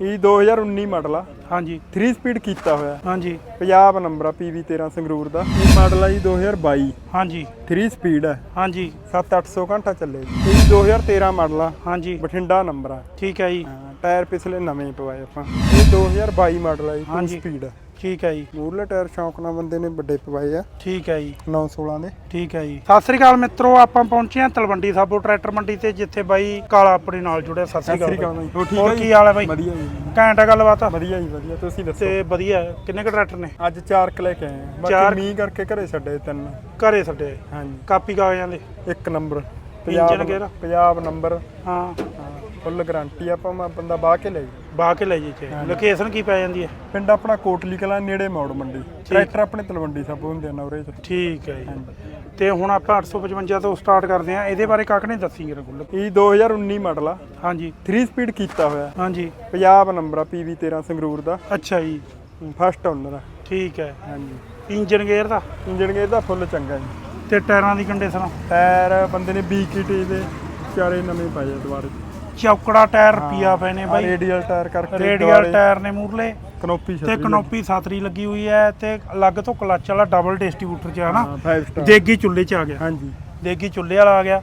ਇਹ 2019 ਮਾਡਲ ਆ। ਹਾਂਜੀ। 3 ਸਪੀਡ ਕੀਤਾ ਹੋਇਆ। ਹਾਂਜੀ। ਪੰਜਾਬ ਨੰਬਰ ਆ PV13 ਸੰਗਰੂਰ ਦਾ। ਇਹ ਮਾਡਲ ਆ ਜੀ 2022 ਹਾਂਜੀ। 3 ਸਪੀਡ ਹੈ ਹਾਂਜੀ। 7-800 ਘੰਟਾ ਚੱਲੇ। ਇਹ 2013 ਮਾਡਲ ਆ। ਹਾਂਜੀ। ਬਠਿੰਡਾ ਨੰਬਰ ਆ। ਠੀਕ ਹੈ ਜੀ। ਹਾਂ, ਟਾਇਰ ਪਿਛਲੇ ਨਵੇਂ ਪਵਾਏ ਆਪਾਂ। ਇਹ 2022 ਮਾਡਲ ਆ ਜੀ 2 ਹਾਂਜੀ। ਸਪੀਡ ਆ। ਠੀਕ ਹੈ ਜੀ। ਮੂਰਲੇ ਟਾਇਰ ਸ਼ੌਂਕ ਨਾਲ ਬੰਦੇ ਨੇ ਵੱਡੇ ਪਵਾਏ ਆ। ਠੀਕ ਹੈ ਜੀ। 916 ਦੇ। ਠੀਕ ਹੈ ਜੀ। ਸਤਿ ਸ੍ਰੀ ਅਕਾਲ ਮਿੱਤਰੋ ਆਪਾਂ ਪਹੁੰਚੇ ਹਾਂ ਤਲਵੰਡੀ ਸਾਬੋ ਟਰੈਕਟਰ ਮੰਡੀ ਤੇ ਜਿੱਥੇ ਬਾਈ ਕਾਲਾ ਆਪਣੇ ਨਾਲ ਜੁੜਿਆ। ਸਤਿ ਸ੍ਰੀ ਅਕਾਲ ਬਾਈ। ਹੋਰ ਠੀਕ ਹੋਰ ਹੈ ਕੀ ਹਾਲ ਹੈ ਬਾਈ? ਵਧੀਆ ਜੀ। ਘੈਂਟ ਆ ਗੱਲਬਾਤ? ਆ ਵਧੀਆ ਜੀ ਵਧੀਆ। ਤੁਸੀਂ ਦੱਸੋ? ਤੇ ਵਧੀਆ। ਕਿੰਨੇ ਕੁ ਟਰੈਕਟਰ ਨੇ? ਅੱਜ ਚਾਰ ਕੁ ਲੈ ਕੇ ਆਏ ਆ। ਚਾਰ- ਬਾਕੀ ਮੀਂਹ ਕਰਕੇ ਘਰੇ ਛੱਡੇ ਤਿੰਨ। ਘਰੇ ਛੱਡੇ। ਹਾਂਜੀ। ਕਾਪੀ ਕਾਗਜ਼ਾਂ ਦੇ? ਇੱਕ ਨੰਬਰ? ਪੰਜਾਬ ਨੰਬਰ। ਹਾਂ। ਫੁੱਲ ਗਾਰੰਟੀ ਆਪਾਂ ਮੈਂ ਬੰਦਾ ਬਾਹ ਕੇ ਲੈ ਜੀ ਬਾਹ ਕੇ ਲੈ ਜੀ ਚੇ ਲੋਕੇਸ਼ਨ ਕੀ ਪੈ ਜਾਂਦੀ ਹੈ? ਪਿੰਡ ਆਪਣਾ ਕੋਟਲੀ ਕਲਾਂ ਨੇੜੇ ਮੌੜ ਮੰਡੀ। ਟਰੈਕਟਰ ਆਪਣੇ ਤਲਵੰਡੀ ਸਭ ਹੁੰਦੇ ਆ ਨਵਰੇ ਚ। ਠੀਕ ਹੈ ਜੀ। ਤੇ ਹੁਣ ਆਪਾਂ 855 ਤੋਂ ਸਟਾਰਟ ਕਰਦੇ ਹਾਂ। ਇਹਦੇ ਬਾਰੇ ਕੱਖ ਨਹੀਂ ਦੱਸੀ ਜਰਾ ਗੁੱਲ ਇਹ 2019 ਮਾਡਲ ਆ। ਹਾਂਜੀ। 3 ਸਪੀਡ ਕੀਤਾ ਹੋਇਆ। ਹਾਂਜੀ। ਪੰਜਾਬ ਨੰਬਰ ਆ PV13 ਸੰਗਰੂਰ ਦਾ। ਅੱਛਾ ਜੀ। ਫਸਟ ਓਨਰ ਆ। ਠੀਕ ਹੈ। ਹਾਂਜੀ। ਇੰਜਨ ਗੇਅਰ ਦਾ? ਇੰਜਨ ਗੇਅਰ ਦਾ ਫੁੱਲ ਚੰਗਾ ਜੀ। ਤੇ ਟਾਇਰਾਂ ਦੀ ਕੰਡੀਸ਼ਨ ਟਾਇਰ ਬੰਦੇ ਨੇ BKT ਦੇ ਚਾਰੇ ਨਵੇਂ ਪਾਏ ਆ ਦੁਬਾਰੇ। ਚੌਕੜਾ ਟਾਇਰ ਰੁਪਿਆ ਪਏ ਨੇ ਬਾਈ। ਰੇਡੀਅਲ ਟਾਇਰ ਕਰਕੇ ਰੇਡੀਅਲ ਟਾਇਰ ਨੇ ਮੂਰਲੇ ਕਨੋਪੀ ਤੇ ਕਨੋਪੀ ਸਾਤਰੀ ਲੱਗੀ ਹੋਈ ਹੈ ਤੇ ਅਲੱਗ ਤੋਂ ਕਲੱਚ ਵਾਲਾ ਡਬਲ ਡਿਸਟ੍ਰੀਬਿਊਟਰ ਚ ਹੈ ਨਾ। 5 ਸਟਾਰ ਦੇਗੀ ਚੁੱਲ੍ਹੇ ਚ ਆ ਗਿਆ। ਹਾਂਜੀ। ਦੇਗੀ ਚੁੱਲ੍ਹੇ ਵਾਲਾ ਆ ਗਿਆ।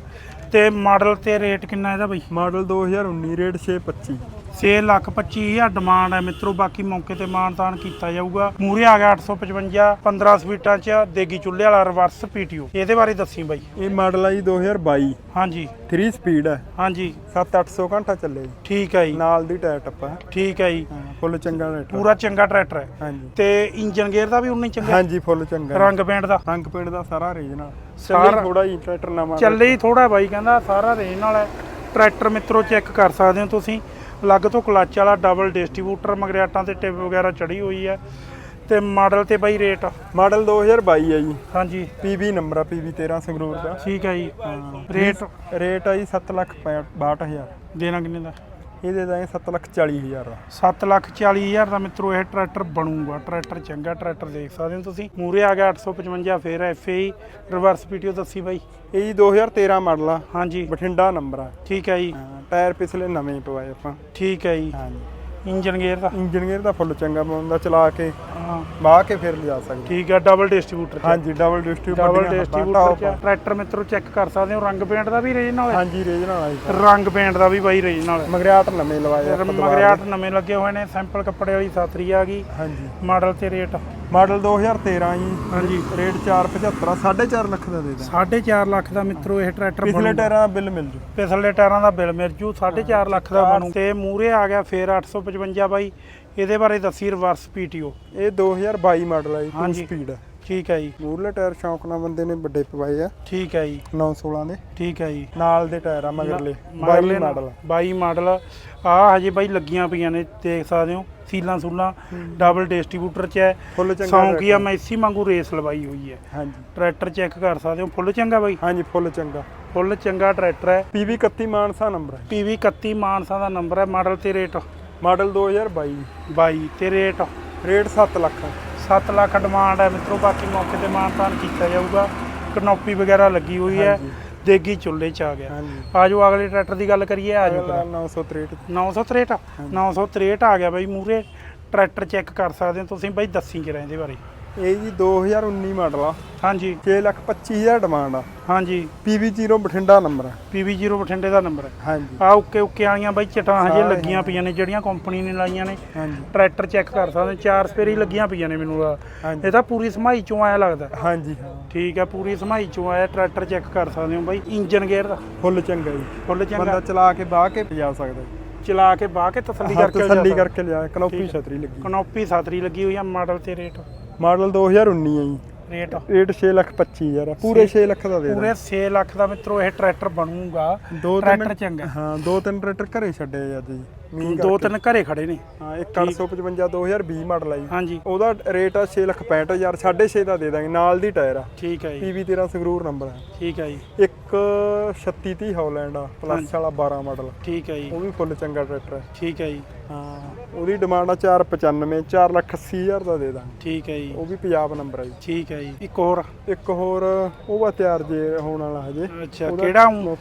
ਤੇ ਮਾਡਲ ਤੇ ਰੇਟ ਕਿੰਨਾ ਇਹਦਾ ਬਾਈ? ਮਾਡਲ 2019 ਰੇਟ 625 6 ਲੱਖ 25 ਹਜ਼ਾਰ ਡਿਮਾਂਡ ਹੈ ਮਿੱਤਰੋ ਬਾਕੀ ਮੌਕੇ ਤੇ ਮਾਨਤਾਨ ਕੀਤਾ ਜਾਊਗਾ। ਮੂਰੇ ਆ ਗਿਆ 855 15 ਸਪੀਟਾਂ ਚ ਦੇਗੀ ਚੁੱਲ੍ਹੇ ਵਾਲਾ ਰਿਵਰਸ ਪੀਟੀਓ। ਇਹਦੇ ਬਾਰੇ ਦੱਸੀ ਬਾਈ। ਇਹ ਮਾਡਲ ਆ ਜੀ 2022 ਹਾਂਜੀ। 3 ਸਪੀਡ ਹੈ। ਹਾਂਜੀ। 7-800 ਘੰਟਾ ਚੱਲੇ ਜੀ। ਠੀਕ ਹੈ ਜੀ। ਨਾਲ ਦੀ ਟਾਇਰ ਟੱਪਾ। ਠੀਕ ਹੈ ਜੀ। ਫੁੱਲ ਚੰਗਾ ਰੇਟ ਪੂਰਾ ਚੰਗਾ ਟਰੈਕਟਰ ਹੈ। ਹਾਂਜੀ। ਤੇ ਇੰਜਨ ਗੇਅਰ ਦਾ ਵੀ ਉਨਾ ਹੀ ਚੰਗਾ ਹਾਂਜੀ ਫੁੱਲ ਚੰਗਾ ਰੰਗ ਪੇਂਟ ਦਾ? ਰੰਗ ਪਿੰਡ ਦਾ ਸਾਰਾ ਰੀਜਨਲ ਸਾਰਾ- ਸਾਰਾ ਥੋੜਾ ਹੀ ਟਰੈਕਟਰ ਨਵਾਂ ਚੱਲੇ ਹੀ ਥੋੜਾ ਬਾਈ ਕਹਿੰਦਾ ਸਾਰਾ ਰੇਂਜ ਨਾਲ ਹੈ। ਟਰੈਕਟਰ ਮਿੱਤਰੋ ਚੈੱਕ ਕਰ ਸਕਦੇ ਹੋ ਤੁਸੀਂ। ਅਲੱਗ ਤੋਂ ਕਲੱਚ ਵਾਲਾ ਡਬਲ ਡਿਸਟ੍ਰੀਬਿਊਟਰ ਮਗਰਿਆਟਾਂ ਤੇ ਟਿਪ ਵਗੈਰਾ ਚੜੀ ਹੋਈ ਹੈ। ਤੇ ਮਾਡਲ ਤੇ ਬਾਈ ਰੇਟ ਮਾਡਲ 2022 ਹੈ ਜੀ। ਹਾਂਜੀ। PV ਨੰਬਰ ਆ PV 13 ਸੰਗਰੂਰ ਦਾ। ਠੀਕ ਹੈ ਜੀ ਰੇਟ ਰੇਟ ਆ ਜੀ 7 ਲੱਖ 62000 ਦੇਣਾ ਕਿੰਨੇ ਦਾ? ਇਹਦੇ ਦਾਂਗੇ 7 ਲੱਖ 40000 ਦਾ 7 ਲੱਖ 40 ਹਜ਼ਾਰ ਦਾ ਮਿੱਤਰੋ ਇਹ ਟਰੈਕਟਰ ਬਣੂਗਾ। ਟਰੈਕਟਰ ਚੰਗਾ ਟਰੈਕਟਰ ਦੇਖ ਸਕਦੇ ਹੋ ਤੁਸੀਂ। ਮੂਰੇ ਆ ਗਿਆ 855 ਫੇਰ FAE ਰਿਵਰਸ ਪੀਟੀਓ ਦੱਸੀ ਬਾਈ। ਇਹ ਜੀ 2013 ਮਾਡਲ ਆ। ਹਾਂਜੀ। ਬਠਿੰਡਾ ਨੰਬਰ ਆ। ਠੀਕ ਹੈ ਜੀ। ਹਾਂ, ਟਾਇਰ ਪਿਛਲੇ ਨਵੇਂ ਪਵਾਏ ਆਪਾਂ। ਠੀਕ ਹੈ ਜੀ। ਹਾਂਜੀ। ਇੰਜਨ ਗੇਅਰ ਦਾ। ਇੰਜਨ ਗੇਅਰ ਦਾ ਫੁੱਲ ਚੰਗਾ ਬੰਦਾ ਚਲਾ ਕੇ। ਹਾਂ। ਬਾਹ ਕੇ ਫਿਰ ਲਿਜਾ ਸਕਦੇ। ਠੀਕ ਹੈ ਡਬਲ ਡਿਸਟ੍ਰੀਬਿਊਟਰ ਹਾਂਜੀ ਡਬਲ ਡਿਸਟ੍ਰੀਬਿਊਟਰ ਡਬਲ ਡਿਸਟ੍ਰੀਬਿਊਟਰ ਚ ਟਰੈਕਟਰ ਮਿੱਤਰੋ ਚੈੱਕ ਕਰ ਸਕਦੇ ਹੋ ਰੰਗ ਪੇਂਟ ਦਾ ਵੀ ਰੇਂਜ ਨਾਲ ਹੈ। ਹਾਂਜੀ ਰੀਜਨਲ ਆਈ ਰੰਗ ਪੇਂਟ ਦਾ ਵੀ ਬਾਈ ਰੇਂਜ ਨਾਲ ਹੈ ਮਗਰਿਆਟ ਨਵੇਂ ਲਵਾਏ ਦੁਬਾਰਾ। ਮਗਰਿਆਟ ਨਵੇਂ ਲੱਗੇ ਹੋਏ ਨੇ ਸੈਂਪਲ ਕੱਪੜੇ ਵਾਲੀ ਸਾਤਰੀ ਆ ਗਈ। ਹਾਂਜੀ। ਮਾਡਲ ਤੇ ਰੇਟ ਮਾਡਲ 2013 ਜੀ। ਹਾਂਜੀ। ਰੇਟ 475 4.5 ਲੱਖ ਦਾ ਦੇ ਦਾਂ 4.5 ਲੱਖ ਦਾ ਮਿੱਤਰੋ ਇਹ ਟਰੈਕਟਰ ਪਿਛਲੇ ਟਾਇਰਾਂ ਦਾ ਬਿੱਲ ਮਿਲ ਜੂ। ਪਿਛਲੇ ਟਾਇਰਾਂ ਦਾ ਬਿੱਲ ਮਿਲ ਜੂ 4.5 ਲੱਖ ਦਾ ਬਣੂ। ਤੇ ਮੂਰੇ ਆ ਗਿਆ ਫੇਰ 855 ਬਾਈ। ਇਹਦੇ ਬਾਰੇ ਦੱਸੀ ਰਿਵਰਸ ਪੀਟੀਓ। ਇਹ 2022 ਮਾਡਲ ਹੈ ਜੀ 2 ਹਾਂਜੀ। ਸਪੀਡ ਠੀਕ ਹੈ ਜੀ। ਮੂਰਲੇ ਟਾਇਰ ਸ਼ੌਂਕ ਨਾਲ ਬੰਦੇ ਨੇ ਵੱਡੇ ਪਵਾਏ ਆ। ਠੀਕ ਹੈ ਜੀ। 916 ਦੇ। ਠੀਕ ਹੈ ਜੀ। ਨਾਲ ਦੇ ਟਾਇਰ ਆ ਮਗਰਲੇ। 22 ਮਗਰਲੇ ਮਾਡਲ 22 ਮਾਡਲ। ਆ ਹਜੇ ਬਾਈ ਲੱਗੀਆਂ ਪਈਆਂ ਨੇ ਦੇਖ ਸਕਦੇ ਹੋ ਸੀਲਾਂ ਸੂਲਾਂ। ਡਬਲ ਡਿਸਟ੍ਰੀਬਿਊਟਰ ਚ ਹੈ। ਫੁੱਲ ਚੰਗਾ ਸੌਂਕੀਆ ਮੈਸੀ ਵਾਂਗੂ ਰੇਸ ਲਵਾਈ ਹੋਈ ਹੈ। ਹਾਂਜੀ। ਟਰੈਕਟਰ ਚੈੱਕ ਕਰ ਸਕਦੇ ਹੋ। ਫੁੱਲ ਚੰਗਾ ਬਾਈ? ਹਾਂਜੀ ਫੁੱਲ ਚੰਗਾ। ਫੁੱਲ ਚੰਗਾ ਟਰੈਕਟਰ ਹੈ। PV 31 ਮਾਨਸਾ ਨੰਬਰ ਹੈ। PV 31 ਮਾਨਸਾ ਦਾ ਨੰਬਰ ਹੈ। ਮਾਡਲ ਤੇ ਰੇਟ ਮਾਡਲ 2022 22 ਤੇ rate rate 7 lakh. 7 lakh demand ਹੈ ਮਿੱਤਰੋ ਬਾਕੀ ਮੌਕੇ ਤੇ ਮਾਨਤਾਨ ਕੀਤਾ ਜਾਊਗਾ। ਕਨੋਪੀ ਵਗੈਰਾ ਲੱਗੀ ਹੋਈ ਹੈ। ਦੇਗੀ ਚੁੱਲ੍ਹੇ ਚ ਆ ਗਿਆ। ਹਾਂਜੀ। ਆਜੋ ਅਗਲੇ ਟਰੈਕਟਰ ਦੀ ਗੱਲ ਕਰੀਏ ਆਜੋ ਅਗਲਾ 963 963 963 ਆ ਗਿਆ ਬਾਈ ਮੂਰੇ ਟਰੈਕਟਰ ਚੈੱਕ ਕਰ ਸਕਦੇ ਹੋ ਤੁਸੀਂ। ਬਾਈ ਦੱਸੀ ਕਿਰਾਂ ਇਹਦੇ ਬਾਰੇ। ਇਹ ਜੀ 2019 ਮਾਡਲ ਆ। ਹਾਂਜੀ। 6 ਲੱਖ 25000 ਡਿਮਾਂਡ ਆ। ਹਾਂਜੀ। PV0 ਬਠਿੰਡਾ ਨੰਬਰ ਹੈ PV0 ਬਠਿੰਡੇ ਦਾ ਨੰਬਰ ਹੈ ਹਾਂਜੀ। ਆ ਓਕੇ ਓਕੇ ਵਾਲੀਆਂ ਬਾਈ ਚਟਾਂ ਹਜੇ ਲੱਗੀਆਂ ਪਈਆਂ ਨੇ ਜਿਹੜੀਆਂ ਕੰਪਨੀ ਨੇ ਲਾਈਆਂ ਨੇ। ਹਾਂਜੀ। ਟਰੈਕਟਰ ਚੈੱਕ ਕਰ ਸਕਦੇ ਚਾਰ ਸਪੇਰੀ ਲੱਗੀਆਂ ਪਈਆਂ ਨੇ ਮੈਨੂੰ। ਹਾਂਜੀ। ਇਹ ਤਾਂ ਪੂਰੀ ਸਮਾਈ ਚੋਂ ਆਇਆ ਲੱਗਦਾ। ਹਾਂਜੀ ਹਾਂ। ਠੀਕ ਹੈ ਪੂਰੀ ਸਮਾਈ ਚੋਂ ਆਇਆ ਟਰੈਕਟਰ ਚੈੱਕ ਕਰ ਸਕਦੇ ਹੋ ਬਾਈ। ਇੰਜਨ ਗੇਅਰ ਦਾ। ਫੁੱਲ ਚੰਗਾ ਜੀ। ਫੁੱਲ ਚੰਗਾ। ਬੰਦਾ ਚਲਾ ਕੇ ਬਾਹ ਕੇ ਜਾ ਸਕਦਾ ਚਲਾ ਕੇ ਬਾਹ ਕੇ ਤਸੱਲੀ ਕਰਕੇ ਤਸੱਲੀ ਕਰਕੇ ਲਿਆ ਕਨੋਪੀ। ਛਤਰੀ ਲੱਗੀ। ਕਨੋਪੀ ਸਾਤਰੀ ਲੱਗੀ ਹੋਈ ਆ ਮਾਡਲ ਤੇ ਰੇਟ ਮਾਡਲ 2019 ਹੈ ਜੀ। ਰੇਟ। ਰੇਟ 6 ਲੱਖ 25000 ਆ। ਪੂਰੇ 6 ਲੱਖ ਦਾ ਦੇ ਪੂਰੇ 6 ਲੱਖ ਦਾ ਮਿੱਤਰੋ ਇਹ ਟਰੈਕਟਰ ਬਣੂਗਾ। ਦੋ ਟਰੈਕਟਰ ਚੰਗਾ। ਹਾਂ ਦੋ ਤਿੰਨ ਟਰੈਕਟਰ ਘਰੇ ਛੱਡੇ ਆ ਅੱਜ ਜੀ। ਮੀਂਹ ਦੋ। ਤਿੰਨ ਘਰੇ ਖੜੇ ਨੇ। ਹਾਂ ਇੱਕ 855 2020 ਮਾਡਲ ਆ ਜੀ। ਹਾਂਜੀ ਉਹਦਾ ਰੇਟ ਆ 6 ਲੱਖ 65000 6.5 ਦਾ ਦੇ ਦਾਂਗੇ ਨਾਲ ਦੀ ਟਾਇਰ ਆ। ਠੀਕ ਹੈ ਜੀ। PV 13 ਸੰਗਰੂਰ ਨੰਬਰ ਹੈ ਠੀਕ ਹੈ ਜੀ। ਇੱਕ 3630 ਹੌਲੈਂਡ ਆ ਪਲੱਸ ਵਾਲਾ 12 ਮਾਡਲ। ਠੀਕ ਹੈ ਜੀ। ਉਹ ਵੀ ਫੁੱਲ ਚੰਗਾ ਟਰੈਕਟਰ ਹੈ ਠੀਕ ਹੈ ਜੀ। ਹਾਂ ਉਹਦੀ ਡਿਮਾਂਡ ਆ 495 4 ਲੱਖ 80000 ਦਾ ਦੇ ਦਾਂਗੇ। ਠੀਕ ਹੈ ਜੀ। ਉਹ ਵੀ ਪੰਜਾਬ ਨੰਬਰ ਹੈ ਜੀ। ਠੀਕ ਹੈ ਜੀ। ਇੱਕ ਹੋਰ ਇੱਕ ਹੋਰ ਉਹ ਵਾ ਤਿਆਰ ਜੇ ਹੋਣ ਵਾਲਾ ਹਜੇ। ਅੱਛਾ ਕਿਹੜਾ ਉਹ?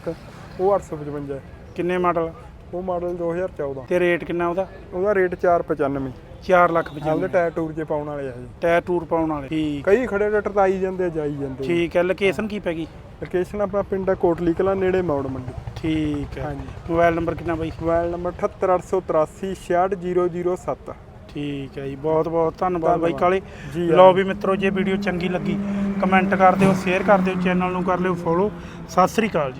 855 ਹੈ। ਕਿੰਨੇ ਮਾਡਲ? ਉਹ ਮਾਡਲ 2014 ਤੇ ਰੇਟ ਕਿੰਨਾ ਉਹਦਾ? ਉਹਦਾ ਰੇਟ 495 4 ਲੱਖ ਉਹਦੇ 95 ਟਾਇਰ ਟੂਰ ਜੇ ਪਾਉਣ ਵਾਲੇ ਆ ਜੀ। ਟਾਇਰ ਟੂਰ ਪਾਉਣ ਵਾਲੇ। ਠੀਕ। ਕਈ ਖੜੇ ਟਰੈਕਟਰ ਆਈ ਜਾਂਦੇ ਜਾਈ ਜਾਂਦੇ ਠੀਕ ਹੈ ਲੋਕੇਸ਼ਨ ਕੀ ਪੈ ਗਈ? ਲੋਕੇਸ਼ਨ ਆਪਣਾ ਪਿੰਡ ਕੋਟਲੀ ਕਲਾਂ ਨੇੜੇ ਮੌੜ ਮੰਡੀ। ਠੀਕ ਹੈ। ਹਾਂਜੀ। ਮੋਬਾਈਲ ਨੰਬਰ ਕਿੰਨਾ ਬਾਈ? ਮੋਬਾਈਲ ਨੰਬਰ 78883 66007 ਠੀਕ ਹੈ ਜੀ ਬਹੁਤ ਬਹੁਤ ਧੰਨਵਾਦ ਬਾਈ। ਕਾਲੇ। ਲਓ ਵੀ ਮਿੱਤਰੋ ਜੇ ਵੀਡੀਓ ਚੰਗੀ ਲੱਗੀ ਕਮੈਂਟ ਕਰ ਦਿਓ ਸ਼ੇਅਰ ਕਰ ਦਿਓ ਚੈਨਲ ਨੂੰ ਕਰ ਲਿਓ ਫੋਲੋ ਸਤਿ ਸ੍ਰੀ ਅਕਾਲ ਜੀ।